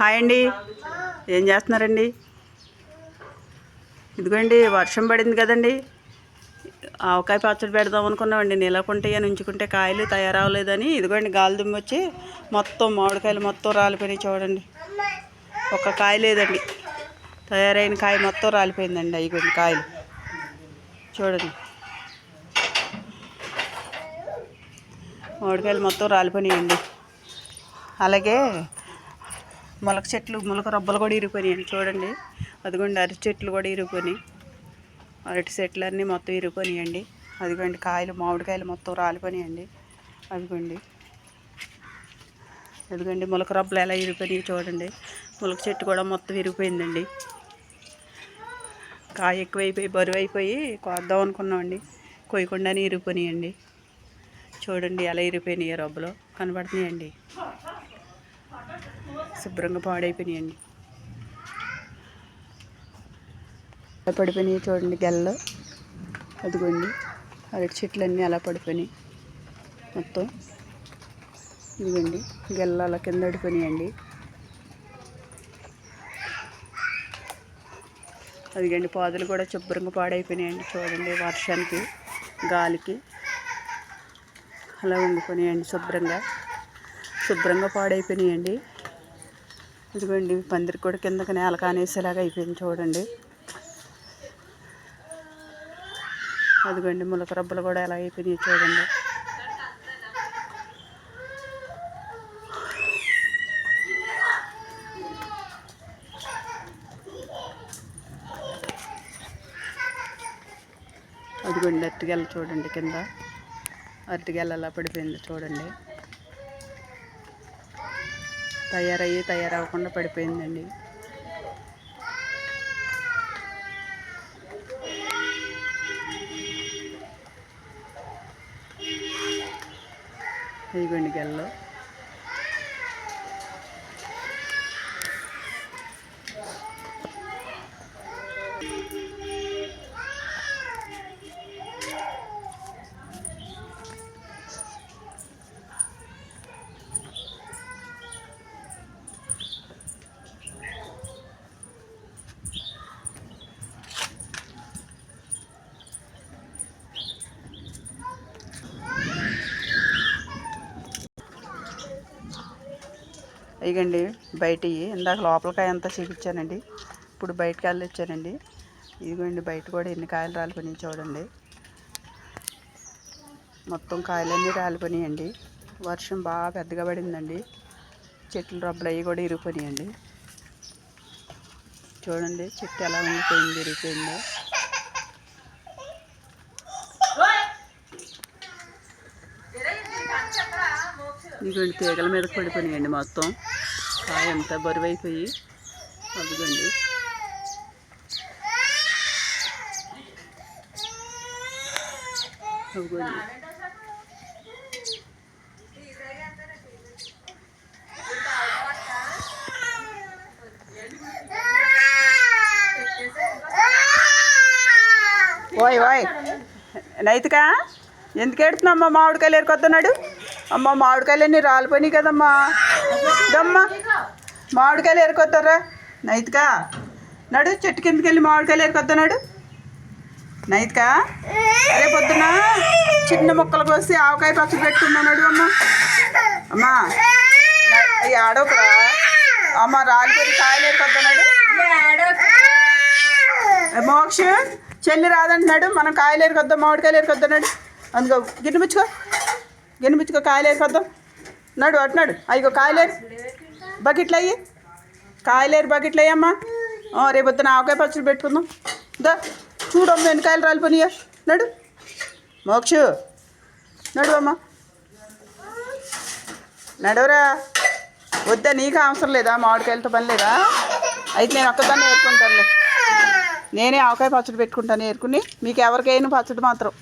Hi అండి. ఏం చేస్తున్నారండి? ఇదిగోండి వర్షం పడింది కదండి. ఆవకాయ పచ్చడి పెడదాం అనుకున్నామండి. నిలకుంటే ఉంచుకుంటే కాయలు తయారవలేదని ఇదిగోండి గాలి దుమ్మి వచ్చి మొత్తం మామిడికాయలు మొత్తం రాలిపోయినాయి చూడండి. ఒక్క కాయ లేదండి. తయారైన కాయ మొత్తం రాలిపోయిందండి. అయిపోయింది కాయలు. చూడండి. మామిడికాయలు మొత్తం రాలిపోయినాయండి. అలాగే మొలక చెట్లు మొలక రబ్బలు కూడా ఇరిగిపోయినాయండి చూడండి. అదిగోండి అరటి చెట్లు కూడా ఇరిగిపోయినాయి అరటి చెట్లు అన్నీ మొత్తం ఇరిగిపోయినాయండి అదిగోండి కాయలు మామిడికాయలు మొత్తం రాలిపోయినాయండి అదిగోండి. అదిగోండి మొలక రబ్బలు ఎలా ఇరిగిపోయినాయి చూడండి. మొలక చెట్టు కూడా మొత్తం ఇరిగిపోయిందండి కాయ ఎక్కువైపోయి బరువు అయిపోయి కోద్దాం అనుకున్నామండి. కొయ్యకుండానే ఇరిగిపోయినాయండి చూడండి ఎలా ఇరిగిపోయినాయి రబ్బలో. కనబడుతున్నాయండి. శుభ్రంగా పాడైపోయినాయండి. అలా పడిపోయినాయి చూడండి గెల్ల. అదిగోండి అరటి చెట్లు అన్నీ అలా పడిపోయినాయి మొత్తం. ఇదిగోండి గెల్ల అలా కింద పడిపోయినాయండి. అదిగండి పాదులు కూడా శుభ్రంగా పాడైపోయినాయండి చూడండి వర్షానికి గాలికి. అలా ఉండిపోయినాయండి శుభ్రంగా. శుభ్రంగా పాడైపోయినాయండి. ఇదిగోండి పందిరి కూడా కిందకి నేల కానేసేలాగా అయిపోయింది చూడండి. అదిగోండి ములక రబ్బలు కూడా ఎలా అయిపోయినాయి చూడండి. అదిగోండి అరటిగెల చూడండి కింద. అరటిగెల ఎలా పడిపోయింది చూడండి. తయారయ్యి తయారవ్వకుండా పడిపోయిందండి. ఇదిగోండి గెల్లో. ఇగండి బయటవి ఇందాక లోపలకాయ అంతా చూపించానండి. ఇప్పుడు బయటకు వెళ్ళొచ్చానండి ఇదిగోండి బయట కూడా ఎన్ని కాయలు రాలిపోయినాయి చూడండి. మొత్తం కాయలన్నీ రాలిపోయినాయండి. వర్షం బాగా పెద్దగా పడిందండి. చెట్లు రబ్బలు అవి కూడా ఇరిగిపోయినాయండి. చూడండి చెట్టు ఎలా ఉండిపోయింది ఇరిగిపోయిందో. ఇదిగోండి తీగల మీద పడిపోయినాయండి మొత్తం. కాయ అంతా బరువు అయిపోయి అదిగోండి. ఓయ్ ఓయ్. నైతికా ఎందుకు ఏడుతున్నామ్మా మామిడికాయలు ఏరుకొస్తున్నాడు అమ్మ మామిడికాయలన్నీ రాలిపోయినాయి కదమ్మా. దమ్మ. మామిడికాయలు ఏరుకొస్తారా నైతికా? నడు చెట్టు కిందకి వెళ్ళి మామిడికాయలు ఏరుకొస్తున్నాడు నైతికా? అరే పొద్దున చిన్న ముక్కలు కోసి ఆవకాయ పచ్చడి పెట్టుకున్నాడు అమ్మ. అమ్మా ఈ ఆడోకరా అమ్మ రాలిపోయి కాయలు ఏరుకొస్తున్నాడు ఏ మోక్ష చెల్లి రాదంటున్నాడు మనం కాయలు ఏరుకొద్దాం మామిడికాయలు ఏరుకొద్దన్నాడు అందుకో గిన్నె పుచ్చుకో. గిన్నె పుచ్చుకో కాయలు ఏరుకొద్దాం. నడు అటున్నాడు అయ్యో కాయలేరు. బకెట్లు అయ్యి కాయలేరు బకెట్లు అయ్యమ్మా రేపు పొద్దున ఆవకాయ పచ్చడి పెట్టుకుందాం. దా చూడమ్మ వెనకాయలు రాలిపోయినాయా. నడు. మోక్షు. నడు అమ్మా. నడవరా. వద్దా నీకు అవసరం లేదా? మామిడికాయలతో పని లేదా? అయితే నేను ఒక్కదాన్ని ఏరుకుంటానులే. నేనే ఆవకాయ పచ్చడి పెట్టుకుంటాను ఏరుకుని మీకు ఎవరికైనా పచ్చడి మాత్రం.